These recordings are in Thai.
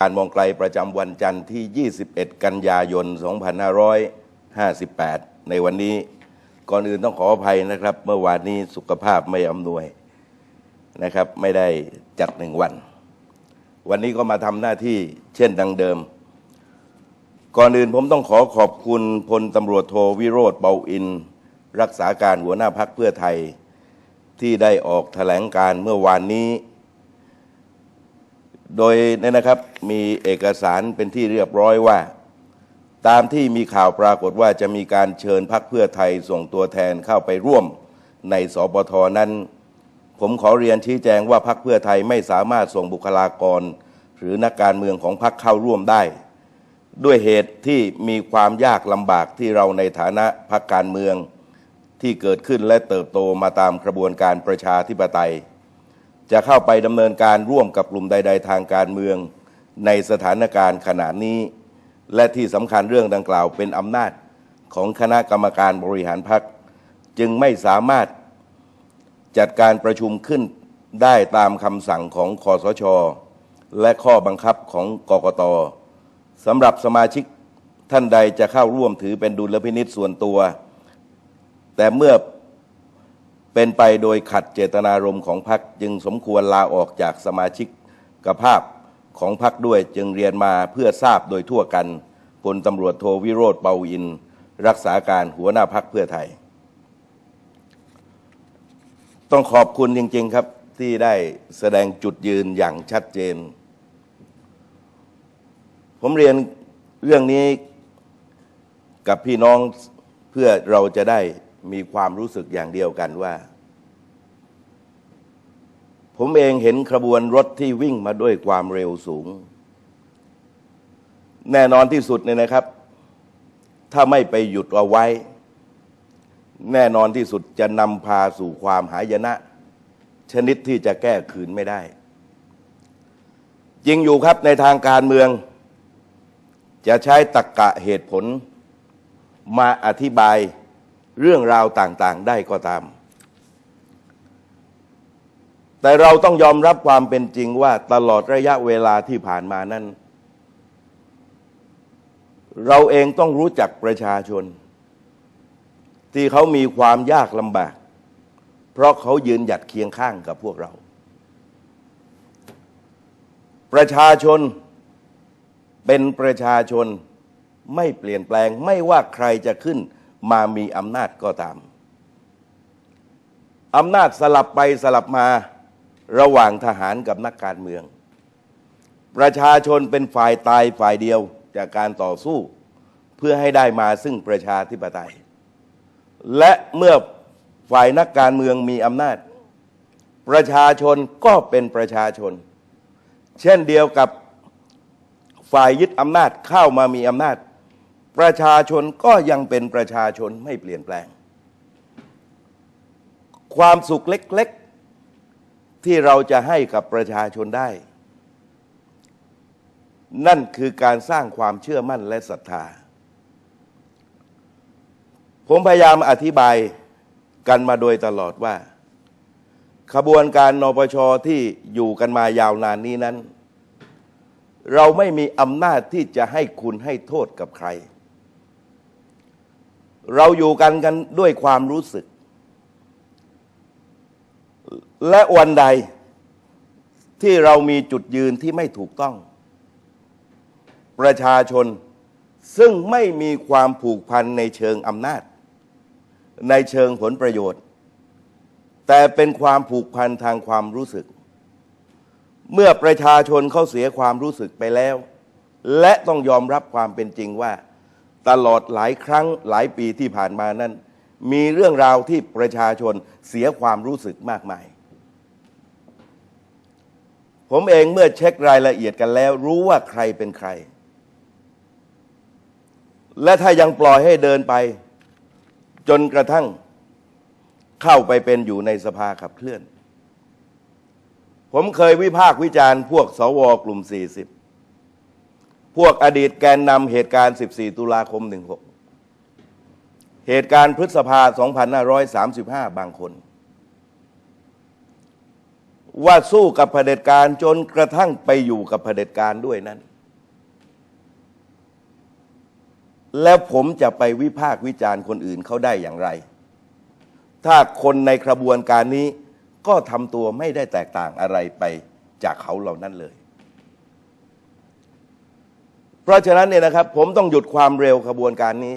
การมองไกลประจำวันจันทร์ที่ 21 กันยายน 2558 ในวันนี้ ก่อนอื่นต้องขออภัยนะครับ เมื่อวานนี้สุขภาพไม่อำนวยนะครับ ไม่ได้จัดหนึ่งวัน วันนี้ก็มาทำหน้าที่เช่นดังเดิม ก่อนอื่นผมต้องขอขอบคุณพลตำรวจโทวิโรธเบาอิน รักษาการหัวหน้าพักเพื่อไทย ที่ได้ออกแถลงการเมื่อวานนี้ โดยเนี่ยนะครับมีเอกสารเป็นที่เรียบร้อยว่า ตามที่มีข่าวปรากฏว่าจะมีการเชิญพักเพื่อไทยส่งตัวแทนเข้าไปร่วมในสปทนั้น ผมขอเรียนชี้แจงว่าพักเพื่อไทยไม่สามารถส่งบุคลากร หรือนักการเมืองของพักเข้าร่วมได้ ด้วยเหตุที่มีความยากลำบากที่เราในฐานะพักการเมืองที่เกิดขึ้นและเติบโตมาตามกระบวนการประชาธิปไตย จะเข้าไปดำเนินการร่วมกับกลุ่มใด ๆ ทางการเมืองในสถานการณ์ขณะนี้ และที่สำคัญเรื่องดังกล่าวเป็นอำนาจของคณะกรรมการบริหารพรรคจึงไม่สามารถจัดการประชุมขึ้นได้ตามคำสั่งของคอสช และข้อบังคับของกกตสำหรับสมาชิกท่านใดจะเข้าร่วมถือเป็นดุลพินิษส่วนตัว แต่เมื่อ เป็นไปโดยขัดเจตนารมณ์ของพรรคจึงสมควรลาออกจากสมาชิกกภาพของพรรคด้วยจึงเรียนมาเพื่อทราบโดยทั่วกันพลตำรวจโทวิโรธเปาอิน รักษาการหัวหน้าพรรคเพื่อไทย ต้องขอบคุณจริง ๆ ครับที่ได้แสดงจุดยืนอย่างชัดเจน ผมเรียนเรื่องนี้กับพี่น้องเพื่อเราจะได้ มีความรู้สึกอย่างเดียวกันว่า ผมเองเห็นขบวนรถที่วิ่งมาด้วยความเร็วสูง แน่นอนที่สุดเนี่ยนะครับ ถ้าไม่ไปหยุดเอาไว้ แน่นอนที่สุดจะนำพาสู่ความหายนะ ชนิดที่จะแก้คืนไม่ได้จริงอยู่ครับในทางการเมือง จะใช้ตรกกะเหตุผลมาอธิบาย เรื่องราวต่างๆได้ก็ตาม แต่เราต้องยอมรับความเป็นจริงว่าตลอดระยะเวลาที่ผ่านมานั้น เราเองต้องรู้จักประชาชน ที่เขามีความยากลำบาก เพราะเขายืนหยัดเคียงข้างกับพวกเรา ประชาชนเป็นประชาชนไม่เปลี่ยนแปลงไม่ว่าใครจะขึ้น มามีอำนาจก็ตามอำนาจสลับไปสลับมาระหว่างทหารกับนักการเมือง ประชาชนเป็นฝ่ายตายฝ่ายเดียวจากการต่อสู้เพื่อให้ได้มาซึ่งประชาธิปไตย และเมื่อฝ่ายนักการเมืองมีอำนาจ ประชาชนก็เป็นประชาชน เช่นเดียวกับฝ่ายยึดอำนาจเข้ามามีอำนาจ ประชาชนก็ยังเป็นประชาชนไม่เปลี่ยนแปลง ความสุขเล็กๆ ที่เราจะให้กับประชาชนได้ นั่นคือการสร้างความเชื่อมั่นและศรัทธา ผมพยายามอธิบายกันมาโดยตลอดว่า ขบวนการนปชที่อยู่กันมายาวนานนี้นั้น เราไม่มีอำนาจที่จะให้คุณให้โทษกับใคร เราอยู่กันกันด้วยความรู้สึก และวันใดที่เรามีจุดยืนที่ไม่ถูกต้อง ประชาชนซึ่งไม่มีความผูกพันในเชิงอำนาจ ในเชิงผลประโยชน์ แต่เป็นความผูกพันทางความรู้สึก เมื่อประชาชนเขาเสียความรู้สึกไปแล้ว และต้องยอมรับความเป็นจริงว่า ตลอดหลายครั้งหลายปีที่ผ่านมานั้น มีเรื่องราวที่ประชาชนเสียความรู้สึกมากมาย ผมเองเมื่อเช็ครายละเอียดกันแล้ว รู้ว่าใครเป็นใคร และถ้ายังปล่อยให้เดินไป จนกระทั่งเข้าไปเป็นอยู่ในสภาขับเคลื่อน ผมเคยวิพากษ์วิจารณ์พวกสวกลุ่ม 40 พวกอดีตแกนนำเหตุการณ์ 14 ตุลาคม 16 เหตุการณ์พฤษภา 2535 บางคน ว่าสู้กับเผด็จการจนกระทั่งไปอยู่กับเผด็จการด้วยนั้น แล้วผมจะไปวิพากษ์วิจารณ์คนอื่นเขาได้อย่างไร ถ้าคนในกระบวนการนี้ก็ทำตัวไม่ได้แตกต่างอะไรไปจากเขาเหล่านั้นเลย เพราะฉะนั้นเนี่ยนะครับ ผมต้องหยุดความเร็วขบวนการนี้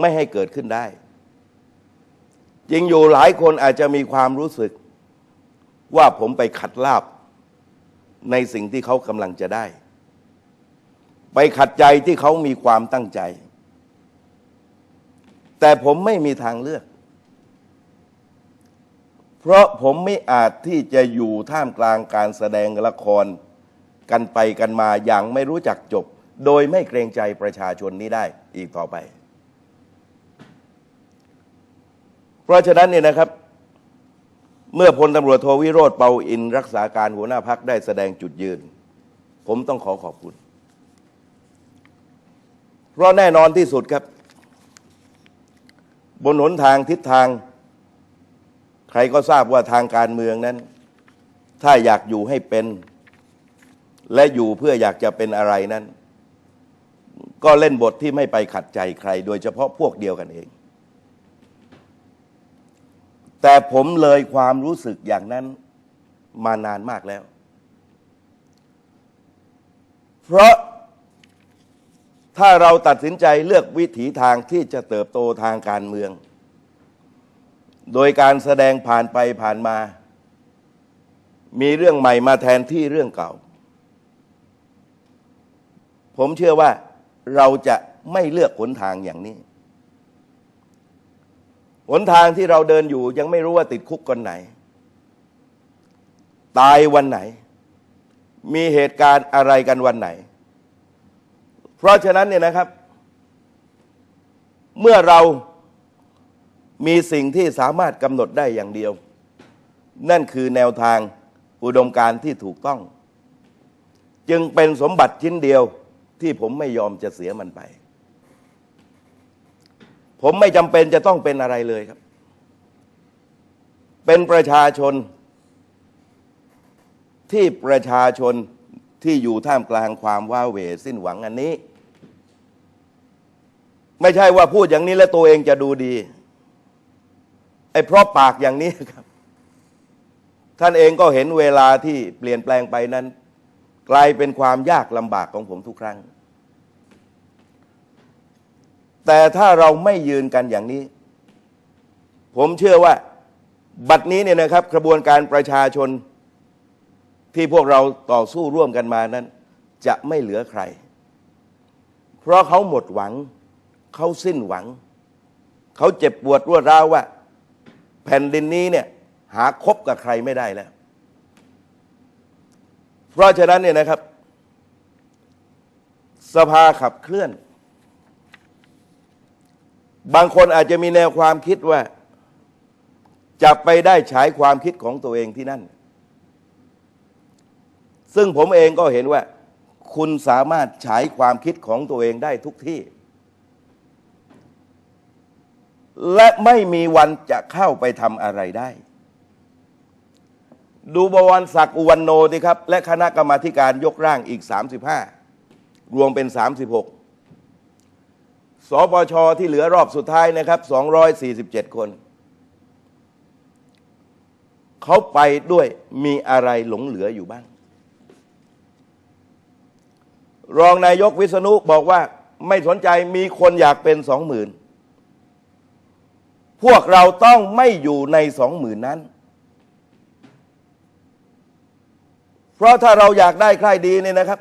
ไม่ให้เกิดขึ้นได้จริงอยู่หลายคนอาจจะมีความรู้สึก ว่าผมไปขัดลาบ ในสิ่งที่เขากำลังจะได้ ไปขัดใจที่เขามีความตั้งใจ แต่ผมไม่มีทางเลือก เพราะผมไม่อาจที่จะอยู่ท่ามกลางการแสดงละคร กันไปกันมาอย่างไม่รู้จักจบ โดยไม่เกรงใจประชาชนนี้ได้อีกต่อไป เพราะฉะนั้นเนี่ยนะครับ เมื่อพลตำรวจโทวิโรธเปาอินรักษาการหัวหน้าพักได้แสดงจุดยืน ผมต้องขอขอบคุณ เพราะแน่นอนที่สุดครับ บนหนทางทิศทาง ใครก็ทราบว่าทางการเมืองนั้น ถ้าอยากอยู่ให้เป็น และอยู่เพื่ออยากจะเป็นอะไรนั้น ก็เล่นบทที่ไม่ไปขัดใจใคร โดยเฉพาะพวกเดียวกันเอง แต่ผมเลยความรู้สึกอย่างนั้นมานานมากแล้ว เพราะถ้าเราตัดสินใจเลือกวิถีทางที่จะเติบโตทางการเมือง โดยการแสดงผ่านไปผ่านมา มีเรื่องใหม่มาแทนที่เรื่องเก่า ผมเชื่อว่า เราจะไม่เลือกหนทางอย่างนี้ หนทางที่เราเดินอยู่ยังไม่รู้ว่าติดคุกคนไหน ตายวันไหน มีเหตุการณ์อะไรกันวันไหน เพราะฉะนั้นเนี่ยนะครับ เมื่อเรามีสิ่งที่สามารถกำหนดได้อย่างเดียว นั่นคือแนวทางอุดมการที่ถูกต้อง จึงเป็นสมบัติชิ้นเดียว ที่ผมไม่ยอมจะเสียมันไป ผมไม่จำเป็นจะต้องเป็นอะไรเลยครับ เป็นประชาชน ที่ประชาชนที่อยู่ท่ามกลางความว้าเหวสิ้นหวังอันนี้ ไม่ใช่ว่าพูดอย่างนี้แล้วตัวเองจะดูดีไอ้เพราะปากอย่างนี้ครับ ท่านเองก็เห็นเวลาที่เปลี่ยนแปลงไปนั้น กลายเป็นความยากลำบากของผมทุกครั้ง แต่ถ้าเราไม่ยืนกันอย่างนี้ ผมเชื่อว่า บัดนี้เนี่ยนะครับ กระบวนการประชาชนที่พวกเราต่อสู้ร่วมกันมานั้น จะไม่เหลือใคร เพราะเขาหมดหวัง เขาสิ้นหวัง เขาเจ็บปวดรวดร้าวว่า แผ่นดินนี้เนี่ยหาคบกับใครไม่ได้แล้ว เพราะฉะนั้นเนี่ยนะครับ สภาขับเคลื่อน บางคนอาจจะมีแนวความคิดว่าจะไปได้ฉายความคิดของตัวเองที่นั่น ซึ่งผมเองก็เห็นว่า คุณสามารถฉายความคิดของตัวเองได้ทุกที่ และไม่มีวันจะเข้าไปทำอะไรได้ ดูบวรศักดิ์อุวันโนดีครับ และคณะกรรมาการยกร่างอีก 35 รวมเป็น 36สปชที่เหลือรอบสุดท้ายนะครับ 247 คน เขาไปด้วยมีอะไรหลงเหลืออยู่บ้าง รองนายกวิษณุบอกว่าไม่สนใจมีคนอยากเป็นสองหมื่นพวกเราต้องไม่อยู่ในสองหมื่นนั้น เพราะถ้าเราอยากได้ใครดีเนี่ยนะครับ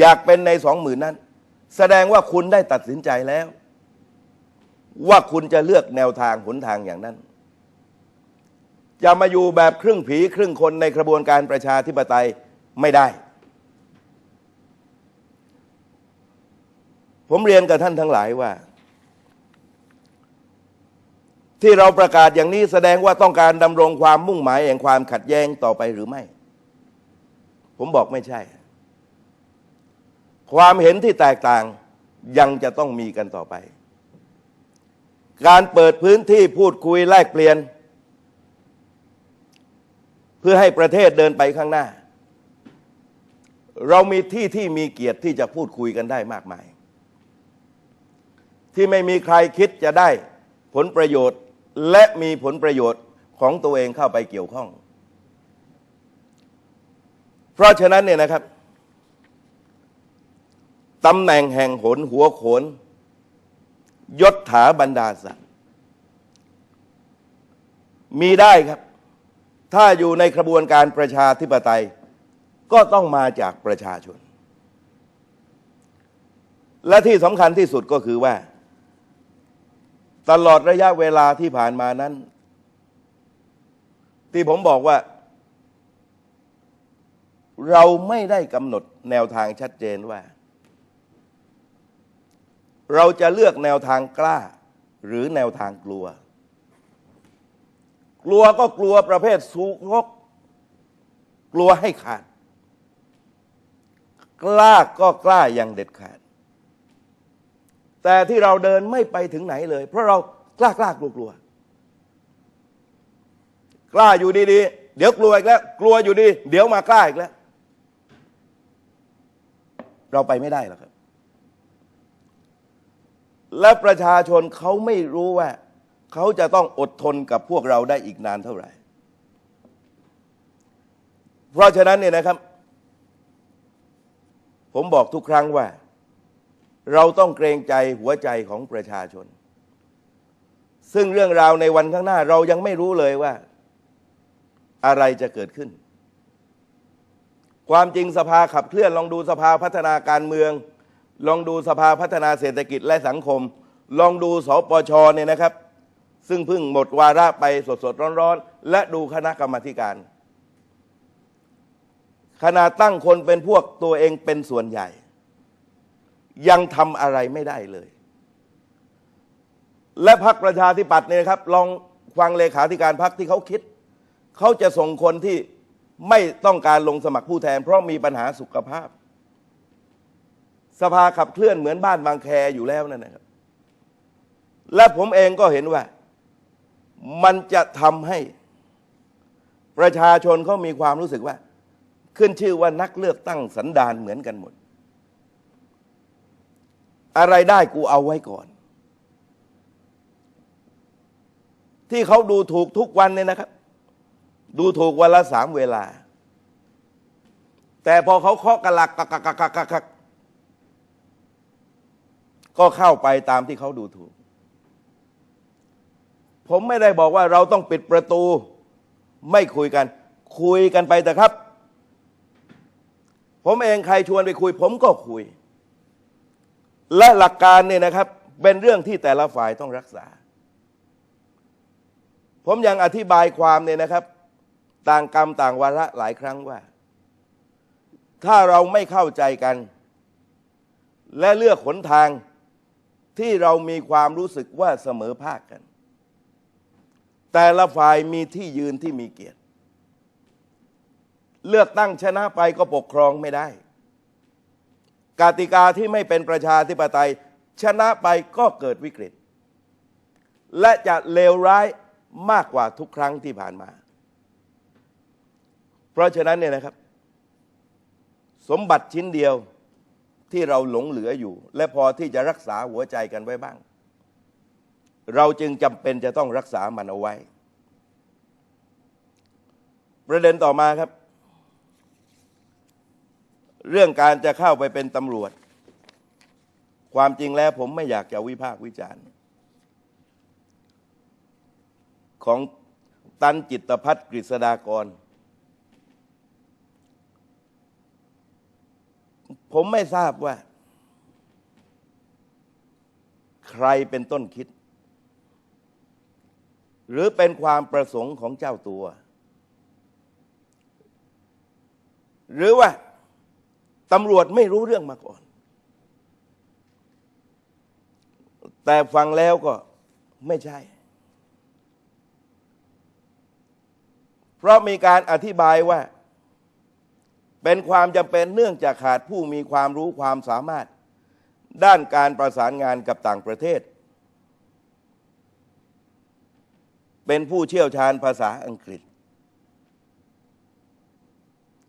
อยากเป็นในสองหมื่นนั้น แสดงว่าคุณได้ตัดสินใจแล้ว ว่าคุณจะเลือกแนวทางหนทางอย่างนั้นจะมาอยู่แบบครึ่งผีครึ่งคนในกระบวนการประชาธิปไตยไม่ได้ ผมเรียนกับท่านทั้งหลายว่า ที่เราประกาศอย่างนี้แสดงว่าต้องการดำรงความมุ่งหมายแห่งความขัดแย้งต่อไปหรือไม่ ผมบอกไม่ใช่ ความเห็นที่แตกต่างยังจะต้องมีกันต่อไป การเปิดพื้นที่พูดคุยแลกเปลี่ยน เพื่อให้ประเทศเดินไปข้างหน้า เรามีที่ที่มีเกียรติที่จะพูดคุยกันได้มากมาย ที่ไม่มีใครคิดจะได้ผลประโยชน์และมีผลประโยชน์ของตัวเองเข้าไปเกี่ยวข้อง เพราะฉะนั้นเนี่ยนะครับตำแหน่งแห่งหนหัวโขนยศถาบรรดาศักดิ์มีได้ครับ ถ้าอยู่ในกระบวนการประชาธิปไตย ก็ต้องมาจากประชาชน และที่สำคัญที่สุดก็คือว่า ตลอดระยะเวลาที่ผ่านมานั้น ที่ผมบอกว่า เราไม่ได้กำหนดแนวทางชัดเจนว่า เราจะเลือกแนวทางกล้า หรือแนวทางกลัว กลัวก็กลัวประเภทสูงก กลัวให้ขาด กล้าก็กล้าอย่างเด็ดขาด แต่ที่เราเดินไม่ไปถึงไหนเลย เพราะเรากล้ากล้ากลัวกลัวกล้าอยู่ดีๆ เดี๋ยวกลัวอีกแล้ว กลัวอยู่ดี เดี๋ยวมากล้าอีกแล้ว เราไปไม่ได้หรอกครับ และประชาชนเขาไม่รู้ว่า เขาจะต้องอดทนกับพวกเราได้อีกนานเท่าไหร่ เพราะฉะนั้นเนี่ยนะครับ ผมบอกทุกครั้งว่า เราต้องเกรงใจหัวใจของประชาชน ซึ่งเรื่องราวในวันข้างหน้า เรายังไม่รู้เลยว่า อะไรจะเกิดขึ้น ความจริงสภาขับเคลื่อนลองดูสภาพัฒนาการเมือง ลองดูสภาพัฒนาเศรษฐกิจและสังคม ลองดูสปชเนี่ยนะครับ ซึ่งเพิ่งหมดวาระไปสดๆร้อนๆ และดูคณะกรรมาการ ขณะตั้งคนเป็นพวกตัวเองเป็นส่วนใหญ่ ยังทำอะไรไม่ได้เลย และพรรคประชาธิปัตย์เนี่ยครับ ลองฟังเลขาธิการพรรคที่เขาคิด เขาจะส่งคนที่ ไม่ต้องการลงสมัครผู้แทน เพราะมีปัญหาสุขภาพ สภาขับเคลื่อนเหมือนบ้านบางแคอยู่แล้วนั่นนะครับ และผมเองก็เห็นว่า มันจะทำให้ประชาชนเขามีความรู้สึกว่า ขึ้นชื่อว่านักเลือกตั้งสันดานเหมือนกันหมด อะไรได้กูเอาไว้ก่อน ที่เขาดูถูกทุกวันเนี่ยนะครับ ดูถูกวันละสามเวลา แต่พอเขาเคาะกระลักกักกักกักกักกักก็เข้าไปตามที่เขาดูถูก ผมไม่ได้บอกว่าเราต้องปิดประตู ไม่คุยกัน คุยกันไปแต่ครับ ผมเองใครชวนไปคุย ผมก็คุย และหลักการเนี่ยนะครับ เป็นเรื่องที่แต่ละฝ่ายต้องรักษา ผมยังอธิบายความเนี่ยนะครับ ต่างกรรมต่างวาระหลายครั้งว่า ถ้าเราไม่เข้าใจกัน และเลือกหนทางที่เรามีความรู้สึกว่าเสมอภาคกัน แต่ละฝ่ายมีที่ยืนที่มีเกียรติ เลือกตั้งชนะไปก็ปกครองไม่ได้ กติกาที่ไม่เป็นประชาธิปไตย ชนะไปก็เกิดวิกฤต และจะเลวร้ายมากกว่าทุกครั้งที่ผ่านมา เพราะฉะนั้นเนี่ยนะครับ สมบัติชิ้นเดียวที่เราหลงเหลืออยู่ และพอที่จะรักษาหัวใจกันไว้บ้าง เราจึงจำเป็นจะต้องรักษามันเอาไว้ ประเด็นต่อมาครับ เรื่องการจะเข้าไปเป็นตำรวจ ความจริงแล้วผมไม่อยากจะวิพากษ์วิจารณ์ ของตันจิตพัฒน์กฤษดากร ผมไม่ทราบว่า ใครเป็นต้นคิด หรือเป็นความประสงค์ของเจ้าตัว หรือว่าตำรวจไม่รู้เรื่องมาก่อน แต่ฟังแล้วก็ไม่ใช่ เพราะมีการอธิบายว่า เป็นความจำเป็นเนื่องจากขาดผู้มีความรู้ความสามารถ ด้านการประสานงานกับต่างประเทศ เป็นผู้เชี่ยวชาญภาษาอังกฤษ